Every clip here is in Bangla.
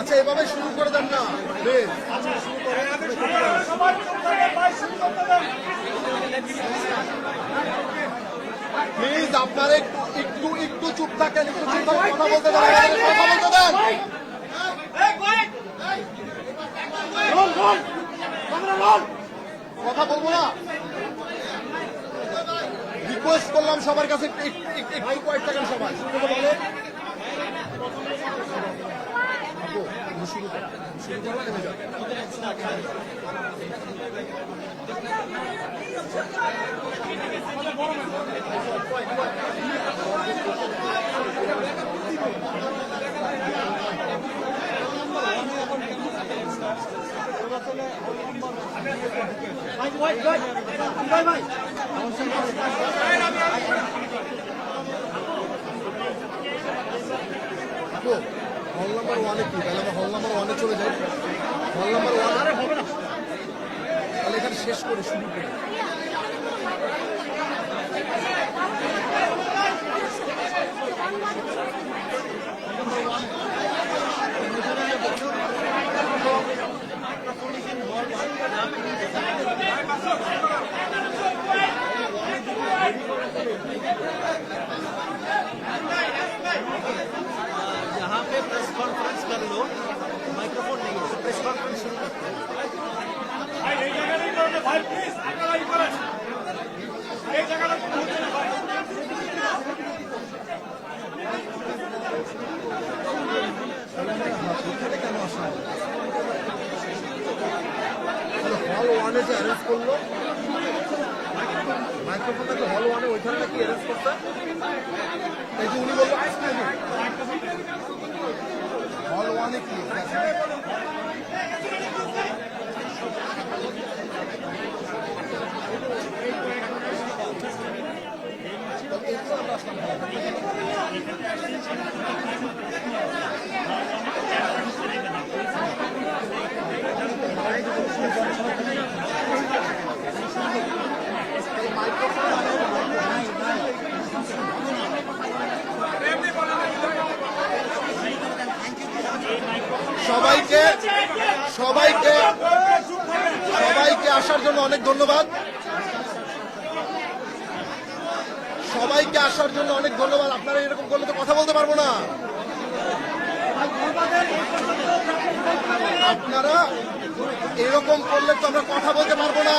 আচ্ছা এভাবে শুরু করে দেন না। প্লিজ, আপনারা একটু একটু একটু চুপ থাকেন, একটু চুপ থাকেন, কথা বলতে দেন আমাদের কথা বলতে দেন কথা বলব না রিকোয়েস্ট করলাম সবার কাছে একটু কয়েক সবাই শুরু করো, থেমে যাও। আপু হল নাম্বার ওয়ানে কি তাহলে আমরা হল নাম্বার ওয়ানে চলে যাই হল নাম্বার ওয়ান আরে হবে না তাহলে এখানে শেষ করে শুরু করি यहाँ ওয়ানে যে অ্যারেঞ্জ করল মাইক্রোফোনটাকে হল ওয়ানে ওইখানে নাকি অ্যারেঞ্জ করতে এই যে হল ওয়ানে কি? সবাইকে সবাইকে আসার জন্য অনেক ধন্যবাদ। সবাইকে আসার জন্য অনেক ধন্যবাদ। আপনারা এরকম করলে তো কথা বলতে পারব না। আপনারা এরকম করলে তো আমরা কথা বলতে পারব না।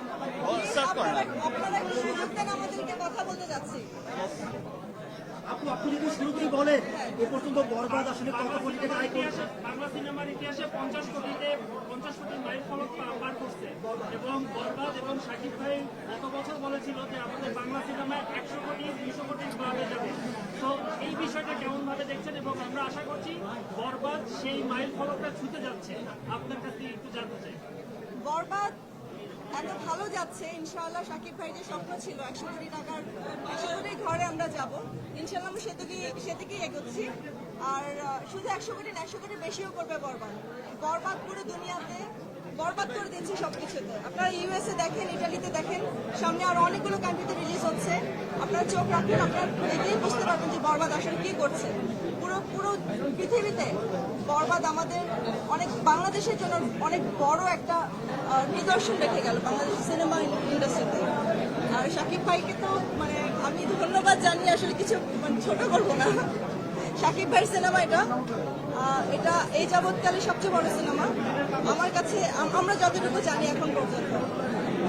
আপু আপনি যদি শুরু করে বলেন এ পর্যন্ত বরবাদ আসলে কত কোটি টাকা আয় করেছে? বাংলা সিনেমার ইতিহাসে পঞ্চাশ কোটিতে পঞ্চাশ কোটি মাইল ফলক পার করছে। এবং বরবাদ এবং শাকিব ভাই গত বছর বলেছিল যে আমাদের বাংলা সিনেমায় একশো কোটি দুইশো কোটি ক্লাবে যাবে। তো এই বিষয়টা কেমন ভাবে দেখছেন এবং আমরা আশা করছি বরবাদ সেই মাইল ফলকটা ছুতে যাচ্ছে। আপনার কাছ থেকে একটু জানতে চাই। বরবাদ এত ভালো যাচ্ছে। ইনশাআল্লাহ শাকিব ভাই যে স্বপ্ন ছিল, একশো কোটি টাকার, একশো কোটি ঘরে আমরা যাব। ইনশাআল্লাহ আমরা সেদিকে সেদিকেই এগোচ্ছি। আর শুধু একশো কোটি একশো কোটি বেশিও করবে বরবাদ। বরবাদ পুরো দুনিয়াতে, বরবাদ করে দিচ্ছে সবকিছুতে। আপনারা ইউএসএ দেখেন, ইটালিতে দেখেন, সামনে আরও অনেকগুলো কান্ট্রিতে রিলিজ হচ্ছে। আপনারা চোখ রাখুন, আপনারা দেখলেই বুঝতে পারবেন যে বরবাদ আসলে কি করছে। পুরো পুরো পৃথিবীতে বরবাদ আমাদের অনেক বাংলাদেশের জন্য অনেক বড় একটা নিদর্শন রেখে গেল বাংলাদেশ সিনেমা ইন্ডাস্ট্রিতে। আর শাকিব ভাইকে তো মানে আমি ধন্যবাদ জানিয়ে আসলে কিছু মানে ছোট করব না। শাকিব ভাইয়ের সিনেমা এটা। এটা এই যাবৎকালে সবচেয়ে বড় সিনেমা। আমার কাছে আমরা যতটুকু জানি এখন পর্যন্ত।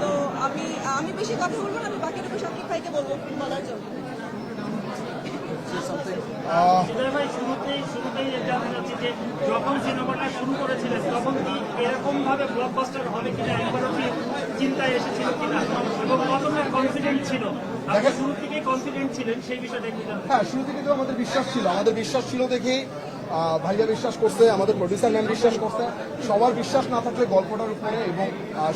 তো আমি আমি বেশি কথা বলব না, আমি বাকিটুকু শাকিব ভাইকে বলব বলার জন্য। যখন সিনেমাটা শুরু করেছিলেন তখন কি এরকম ভাবে ব্লকবাস্টার হবে কিনা একবারও কি চিন্তায় এসেছিল কিনা? এবং কতটা কনফিডেন্ট ছিল? আপনি শুরু থেকেই কনফিডেন্ট ছিলেন সেই বিষয়টা হ্যাঁ শুরু থেকে তো আমাদের বিশ্বাস ছিল। আমাদের বিশ্বাস ছিল দেখি আহ, ভাইয়া বিশ্বাস করছে আমাদের প্রডিউসার ম্যাম বিশ্বাস করছে। সবার বিশ্বাস না থাকলে গল্পটার উপরে এবং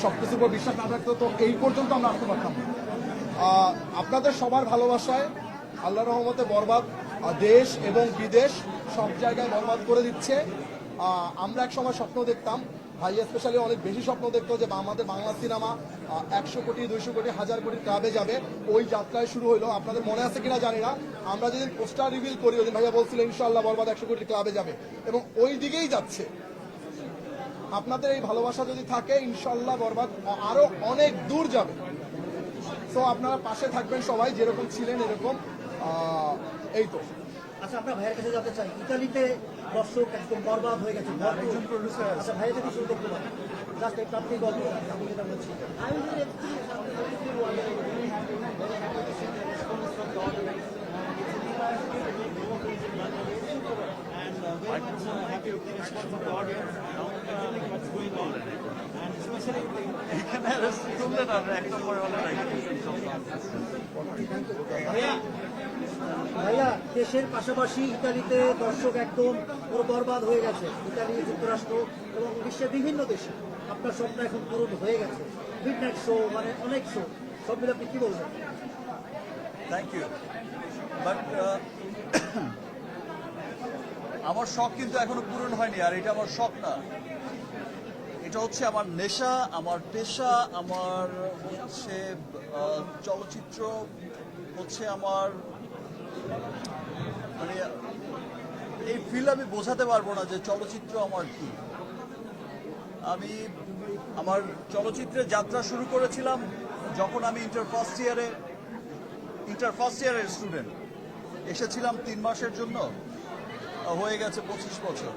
সবকিছুর উপর বিশ্বাস না থাকতো তো এই পর্যন্ত আমরা আসতে পারতাম আপনাদের সবার ভালোবাসায় আল্লাহ রহমতে বরবাদ দেশ এবং বিদেশ সব জায়গায় বরবাদ করে দিচ্ছে। আমরা এক সময় স্বপ্ন দেখতাম, ভাই স্পেশালি অনেক বেশি স্বপ্ন দেখতো যে আমাদের বাংলা সিনেমা একশো কোটি, দুইশো কোটি, হাজার কোটি ক্লাবে যাবে। ওই যাত্রায় শুরু হলো আপনাদের মনে আছে কিনা জানি না। আমরা যেদিন পোস্টার রিভিল করি ওদিন ভাইয়া বলছিলেন ইনশাল্লাহ বরবাদ একশো কোটি ক্লাবে যাবে। এবং ওই দিকেই যাচ্ছে। আপনাদের এই ভালোবাসা যদি থাকে ইনশাল্লাহ বরবাদ আরও অনেক দূর যাবে। তো আপনারা পাশে থাকবেন সবাই, যেরকম ছিলেন এরকম। এই তো। আচ্ছা আমরা ভাইয়ের কাছে জানতে চাই। ইতালিতে দর্শক একদম বরবাদ হয়ে গেছে। ভরপুর। আচ্ছা ভাইয়ের যদি শুরু দেখতে পারেন। জাস্ট একটু আপনি গল্প। আমি যেটা বলছি। and very happy with the response from the audience. Now everything what's going on, and especially এখানে ভাইয়া, দেশের পাশাপাশি ইতালিতে দর্শক একদম পুরো বরবাদ হয়ে গেছে। ইতালি, যুক্তরাষ্ট্র এবং বিশ্বের বিভিন্ন দেশে। আপনার স্বপ্ন এখন পূরণ হয়ে গেছে। মিডনাইট শো মানে অনেক শো সব মিলে আপনি কি বলবেন? থ্যাংক ইউ বাট আমার শখ কিন্তু এখনও পূরণ হয়নি, আর এটা আমার শখ না। এটা হচ্ছে আমার নেশা, আমার পেশা, আমার হচ্ছে চলচ্চিত্র, হচ্ছে আমার মানে এই ফিল আমি বোঝাতে পারব না যে চলচ্চিত্র আমার কি। আমি আমার চলচ্চিত্রের যাত্রা শুরু করেছিলাম যখন আমি ইন্টার ফার্স্ট ইয়ারে ইন্টার ফার্স্ট ইয়ারের স্টুডেন্ট এসেছিলাম তিন মাসের জন্য। হয়ে গেছে পঁচিশ বছর।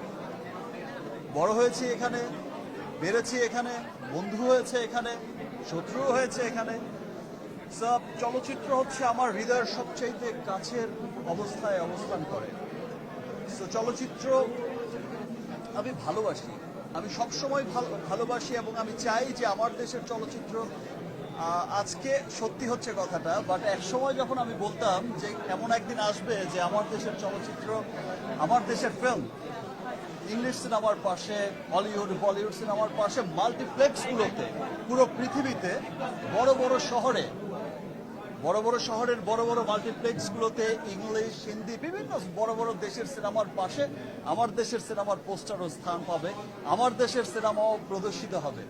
বড় হয়েছি এখানে, বেড়েছি এখানে, বন্ধু হয়েছে এখানে শত্রু হয়েছে এখানে। চলচ্চিত্র হচ্ছে আমার হৃদয়ের সবচাইতে কাছের অবস্থায় অবস্থান করে। তো চলচ্চিত্র আমি ভালোবাসি। আমি সবসময় ভালো, ভালোবাসি এবং আমি চাই যে আমার দেশের চলচ্চিত্র আজকে সত্যি হচ্ছে কথাটা বাট এক সময় যখন আমি বলতাম যে এমন একদিন আসবে যে আমার দেশের চলচ্চিত্র, আমার দেশের ফিল্ম ইংলিশ সিনেমার পাশে হলিউড বলিউড সিনেমার পাশে মাল্টিপ্লেক্সগুলোতে পুরো পৃথিবীতে, বড় বড় শহরে বড় বড় শহরের বড় বড় মাল্টিপ্লেক্সগুলোতে ইংলিশ, হিন্দি, বিভিন্ন বড় বড় দেশের সিনেমার পাশে আমার দেশের সিনেমার পোস্টারও স্থান পাবে, আমার দেশের সিনেমাও প্রদর্শিত হবে।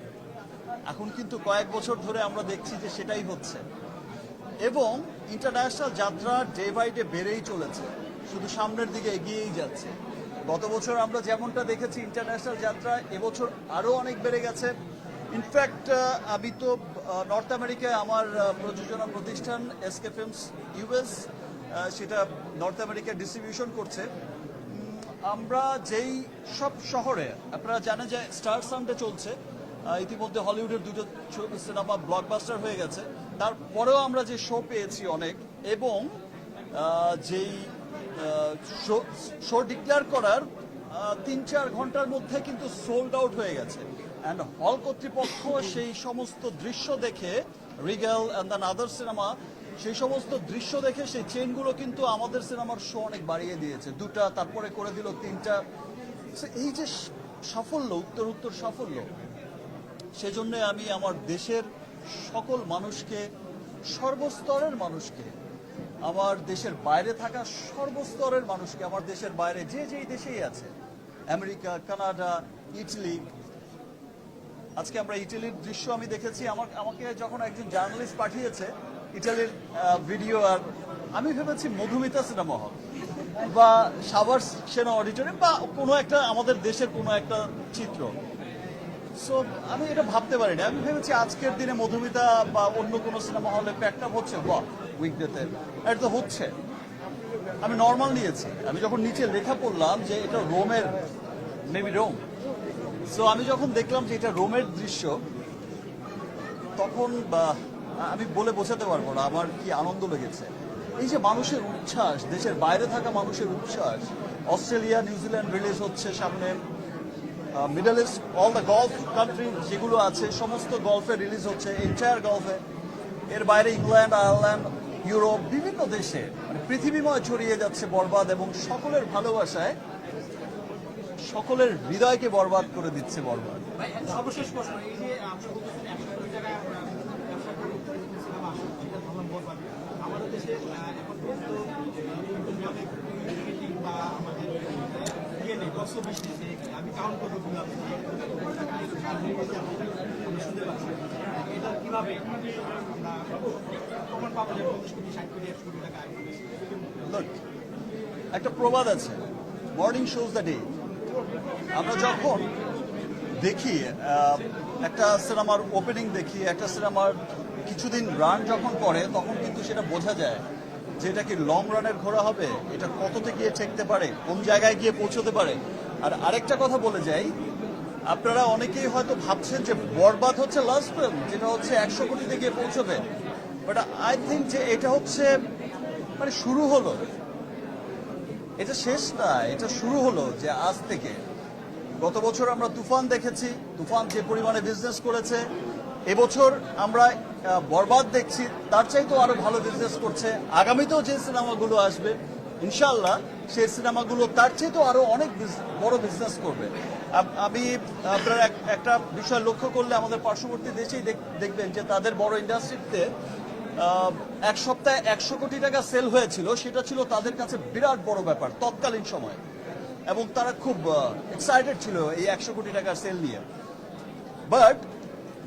এখন কিন্তু কয়েক বছর ধরে আমরা দেখছি যে সেটাই হচ্ছে। এবং ইন্টারন্যাশনাল যাত্রা ডে বাই ডে বেড়েই চলেছে, শুধু সামনের দিকে এগিয়েই যাচ্ছে। গত বছর আমরা যেমনটা দেখেছি, ইন্টারন্যাশনাল যাত্রা এবছর আরও অনেক বেড়ে গেছে। ইনফ্যাক্ট আমি তো নর্থ আমেরিকায় আমার প্রযোজনা প্রতিষ্ঠান এসকে ফিল্মস ইউএস সেটা নর্থ আমেরিকায় ডিস্ট্রিবিউশন করছে। আমরা যেই সব শহরে, আপনারা জানেন যে স্টার সাউন্ডে চলছে ইতিমধ্যে হলিউডের দুটো সিনেমা ব্লকবাস্টার হয়ে গেছে। তারপরেও আমরা যে শো পেয়েছি অনেক, এবং যেই শো ডিক্লেয়ার করার তিন চার ঘণ্টার মধ্যে কিন্তু সোল্ড আউট হয়ে গেছে। অ্যান্ড হল কর্তৃপক্ষ সেই সমস্ত দৃশ্য দেখে regal and then other cinema সেই সমস্ত দৃশ্য দেখে সেই চেনগুলো কিন্তু আমাদের সিনেমার শো অনেক বাড়িয়ে দিয়েছে। দুটা, তারপরে করে দিল তিনটা। এই যে সাফল্য, উত্তর উত্তর সাফল্য, সেজন্য আমি আমার দেশের সকল মানুষকে, সর্বস্তরের মানুষকে, আমার দেশের বাইরে থাকা সর্বস্তরের মানুষকে, আমার দেশের বাইরে যে যেই দেশেই আছে, আমেরিকা, কানাডা, ইটালি আজকে আমরা ইটালির দৃশ্য আমি দেখেছি। আমার, আমাকে যখন একজন জার্নালিস্ট পাঠিয়েছে ইটালির ভিডিও আর আমি ভেবেছি মধুমিতা সিনেমা হল বা সাভার সেনা অডিটোরিয়াম বা কোনো একটা আমাদের দেশের কোনো একটা চিত্র। সো আমি এটা ভাবতে পারিনি। আমি ভেবেছি আজকের দিনে মধুমিতা বা অন্য কোনো সিনেমা হলে প্যাকটা হচ্ছে। বাহ, উইকডেতে। এটা তো হচ্ছে। আমি নর্মাল নিয়েছি। আমি যখন নিচে লেখা পড়লাম যে এটা রোমের মেবি রোম। সো আমি যখন দেখলাম যে এটা রোমের দৃশ্য, তখন আমি বলে বোঝাতে পারব না, আমার কি আনন্দ লেগেছে। এই যে মানুষের উচ্ছ্বাস, দেশের বাইরে থাকা মানুষের উচ্ছ্বাস, অস্ট্রেলিয়া নিউজিল্যান্ড রিলিজ হচ্ছে সামনে middle east, all the gulf country যেগুলো আছে, সমস্ত গলফে রিলিজ হচ্ছে এন্টায়ার গলফে। এর বাইরে ইংল্যান্ড, আয়ারল্যান্ড, ইউরোপ, বিভিন্ন দেশে মানে পৃথিবীময় ছড়িয়ে যাচ্ছে বরবাদ এবং সকলের ভালোবাসায় সকলের হৃদয়কে বরবাদ করে দিচ্ছে বরবাদ। সর্বশেষ প্রশ্ন এই যে আমাদের দেশে এখন বা ইয়ে আমি কাউন্ট একটা প্রবাদ আছে। মর্নিং শোজ দ্য ডে আমরা যখন দেখি একটা সিনেমার ওপেনিং দেখি, একটা সিনেমার কিছুদিন রান যখন করে, তখন কিন্তু সেটা বোঝা যায় যে এটা কি লং রানের ঘোরা হবে? এটা কততে গিয়ে ঠেকতে পারে? কোন জায়গায় গিয়ে পৌঁছতে পারে? আর আরেকটা কথা বলে যাই, আপনারা অনেকেই হয়তো ভাবছেন যে বরবাদ হচ্ছে লাস্ট ফিল্ম যেটা হচ্ছে একশো কোটিতে গিয়ে পৌঁছবে। বাট আই থিঙ্ক যে এটা হচ্ছে মানে শুরু হলো। এটা শেষ না, এটা শুরু হলো যে আজ থেকে। গত বছর আমরা তুফান দেখেছি, তুফান যে পরিমাণে বিজনেস করেছে। এবছর আমরা বরবাদ দেখছি, তার চাইতেও আরও ভালো বিজনেস করছে। আগামীতেও যে সিনেমাগুলো আসবে ইনশাল্লাহ সেই সিনেমাগুলো তার চাইতেও আরও অনেক বড় বিজনেস করবে। আমি আপনার এক- একটা বিষয় লক্ষ্য করলে আমাদের পার্শ্ববর্তী দেশেই দেখ- দেখবেন যে তাদের বড় ইন্ডাস্ট্রিতে এক সপ্তাহে একশো কোটি টাকা সেল হয়েছিল, সেটা ছিল তাদের কাছে বিরাট বড় ব্যাপার, তৎকালীন সময়। এবং তারা খুব এক্সাইটেড ছিল এই একশো কোটি টাকার সেল নিয়ে। বাট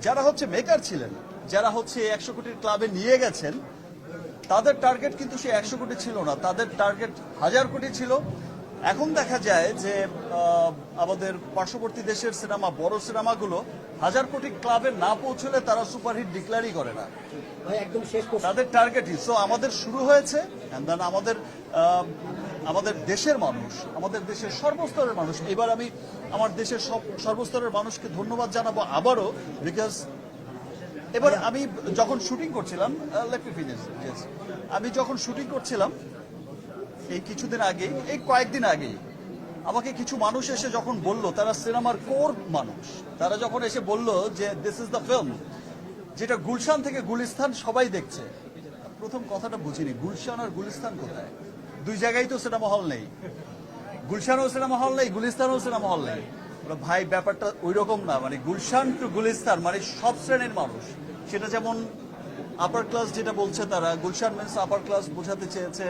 যারা হচ্ছে মেকার ছিলেন যারা হচ্ছে একশো কোটির ক্লাবে নিয়ে গেছেন তাদের টার্গেট কিন্তু সে একশো কোটি ছিল না। তাদের টার্গেট হাজার কোটি ছিল। এখন দেখা যায় যে আমাদের পার্শ্ববর্তী দেশের সিনেমা বড় সিনেমাগুলো হাজার কোটি ক্লাবে না পৌঁছলে তারা সুপারহিট ডিক্লারই করে না। তাদের টার্গেটই সো আমাদের শুরু হয়েছে আমাদের আমাদের দেশের মানুষ, আমাদের দেশের সর্বস্তরের মানুষ, এবার আমি আমার দেশের সব, সর্বস্তরের মানুষকে ধন্যবাদ জানাব আবারও বিকজ এবার আমি যখন শুটিং করছিলাম লেট মি ফিনিশ আমি যখন শুটিং করছিলাম, এই কিছুদিন আগে, এই কয়েকদিন আগেই আমাকে কিছু মানুষ এসে যখন বলল, তারা সিনেমার কোর মানুষ, তারা যখন এসে বলল যে দিস ইজ দ্য ফিল্ম যেটা গুলশান থেকে গুলিস্তান সবাই দেখছে, প্রথম কথাটা বুঝিনি, গুলশান আর গুলিস্তান কোথায়? দুই জায়গায় তো সিনেমা হল নেই। গুলশানও সিনেমা হল নেই গুলিস্তানও সিনেমা হল নেই। বলে, ভাই ব্যাপারটা ওই রকম না। মানে গুলশান টু গুলিস্তান মানে সব শ্রেণির মানুষ। সেটা যেমন আপার ক্লাস যেটা বলছে তারা গুলশান মিন্স আপার ক্লাস বোঝাতে চেয়েছে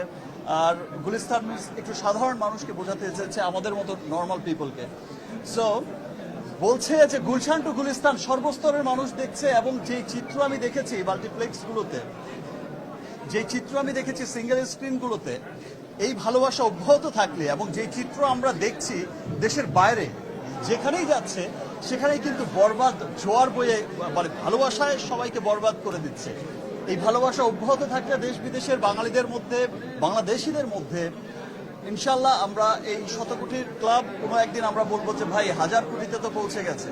আর গুলিস্তান মিন্স একটু সাধারণ মানুষকে বোঝাতে চেয়েছে আমাদের মতো নর্মাল পিপলকে সো বলছে যে গুলশান টু গুলিস্তান সর্বস্তরের মানুষ দেখছে এবং যে চিত্র আমি দেখেছি মাল্টিপ্লেক্স গুলোতে যে চিত্র আমি দেখেছি সিঙ্গেল স্ক্রিনগুলোতে এই ভালোবাসা অব্যাহত থাকলে এবং যে চিত্র আমরা দেখছি দেশের বাইরে, যেখানেই যাচ্ছে, সেখানেই কিন্তু বরবাদ, জোয়ার বয়ে মানে ভালোবাসায় সবাইকে বরবাদ করে দিচ্ছে। এই ভালোবাসা অব্যাহত থাকলে দেশ বিদেশের বাঙালিদের মধ্যে, বাংলাদেশিদের মধ্যে ইনশাল্লাহ আমরা এই শত কোটির ক্লাব কোনো একদিন আমরা বলব যে, ভাই, হাজার কোটিতে তো পৌঁছে গেছে।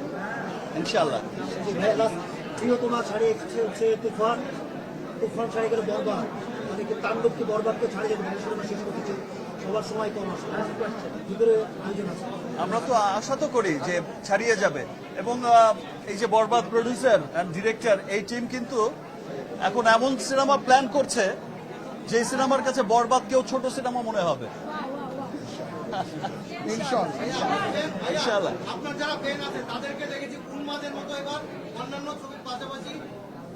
ইনশাল্লাহ প্রিয়তমা ছাড়িয়ে হচ্ছে তুফান। তুফান ছাড়িয়ে গেলে বরবাদ। মানে কি তাণ্ডবকে বরবাদকে ছাড়িয়ে যাবে শেষ করতে সবার সময় কম আসে ভিতরে আয়োজন আছে। আমরা তো আশা তো করি যে ছাড়িয়ে যাবে। এবং এই যে বরবাদ প্রডিউসার অ্যান্ড ডিরেক্টর এই টিম কিন্তু এখন এমন সিনেমা প্ল্যান করছে যে সিনেমার কাছে বরবাদ কেউ ছোট সিনেমা মনে হবে। ইনশাল্লাহ। আপনার যারা ফ্যান আছে তাদেরকে দেখেছি উন্মাদের মতো এবার। অন্যান্য ছবির পাশাপাশি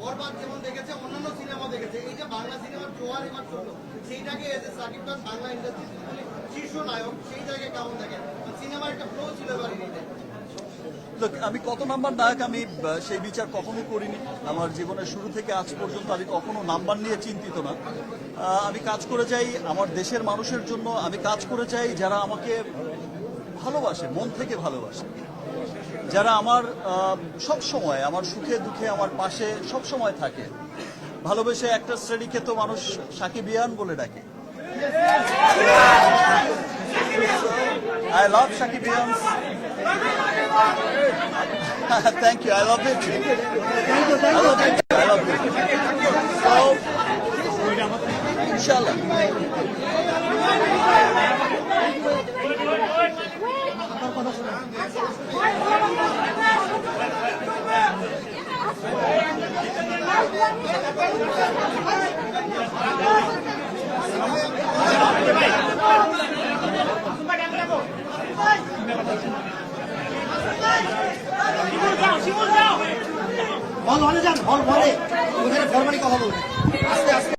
বরবাদ যেমন দেখেছে, অন্যান্য সিনেমা দেখেছে। এই যে বাংলা সিনেমার জোয়ার এবার চলল, সেইটাকে সাকিব খান বাংলা ইন্ডাস্ট্রির শীর্ষ নায়ক সেই জায়গায় কেমন দেখেন? সিনেমার একটা ফ্লো ছিল এবার আমি কত নাম্বার নায়ক আমি সেই বিচার কখনো করিনি। আমার জীবনের শুরু থেকে আজ পর্যন্ত আমি কখনো নাম্বার নিয়ে চিন্তিত না। আমি কাজ করে যাই আমার দেশের মানুষের জন্য। আমি কাজ করে যাই যারা আমাকে ভালোবাসে, মন থেকে ভালোবাসে। যারা আমার সব সময় আমার সুখে দুঃখে আমার পাশে সব সময় থাকে। ভালোবেসে একটা শ্রেণীকে তো মানুষ সাকিবিয়ান বলে ডাকে। I love Sakibian thank you I love it ইনশাআল্লাহ। হল হলে যান হল হলে ওখানে ফরমালি কথা বলবেন আস্তে আস্তে।